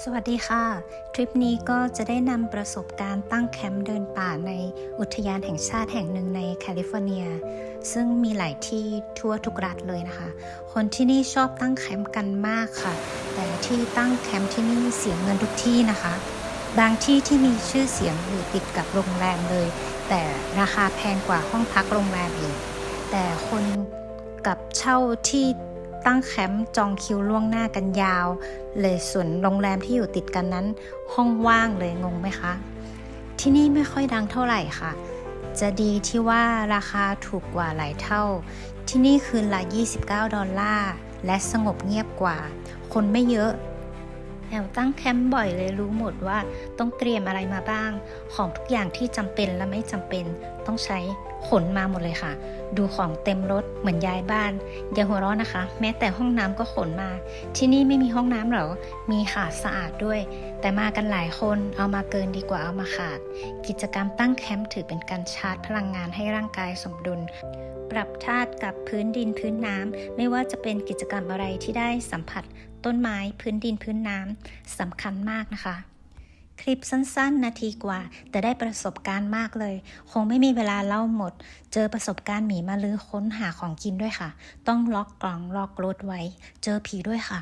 สวัสดีค่ะ ทริปนี้ก็จะได้นำประสบการณ์ตั้งแคมป์เดินป่าในอุทยานแห่งชาติแห่งหนึ่งในแคลิฟอร์เนีย ซึ่งมีหลายที่ทั่วทุกรัฐเลยนะคะ คนที่นี่ชอบตั้งแคมป์กันมากค่ะ แต่ที่ตั้งแคมป์ที่นี่เสียเงินทุกที่นะคะ บางที่ที่มีชื่อเสียงอยู่ติดกับโรงแรมเลย แต่ราคาแพงกว่าห้องพักโรงแรมอีกแต่คนกับเช่าที่ ตั้งแคมป์จองคิวล่วงหน้ากันยาว เลยส่วนโรงแรมที่อยู่ติดกันนั้น ห้องว่างเลยงงไหมคะ ที่นี่ไม่ค่อยดังเท่าไหร่ค่ะ จะดีที่ว่าราคาถูกกว่าหลายเท่า ที่นี่คืนละ 29 ดอลลาร์และสงบเงียบกว่า คนไม่เยอะ แอลตั้งแคมป์บ่อยเลยรู้หมดว่าต้องเตรียมอะไรมาบ้าง ของทุกอย่างที่จำเป็นและไม่จำเป็น ต้องใช้ขนมาหมดเลยค่ะ ดูของเต็มรถเหมือนย้ายบ้าน อย่าหัวเราะนะคะ แม้แต่ห้องน้ำก็ขนมา ที่นี่ไม่มีห้องน้ำหรอ มีค่ะสะอาดด้วย แต่มากันหลายคนเอามาเกินดีกว่าเอามาขาด กิจกรรมตั้งแคมป์ถือเป็นการชาร์จพลังงานให้ร่างกายสมดุลปรับธาตุกับพื้นดินพื้นน้ำ ไม่ว่าจะเป็นกิจกรรมอะไรที่ได้สัมผัส ต้นไม้พื้นดินพื้นน้ำสำคัญมากนะคะ คลิปสั้นๆ นาทีกว่า แต่ได้ประสบการณ์มากเลย คงไม่มีเวลาเล่าหมด เจอประสบการณ์หมีมาลือค้นหาของกินด้วยค่ะ ต้องล็อกกล่องล็อกรถไว้ เจอผีด้วยค่ะ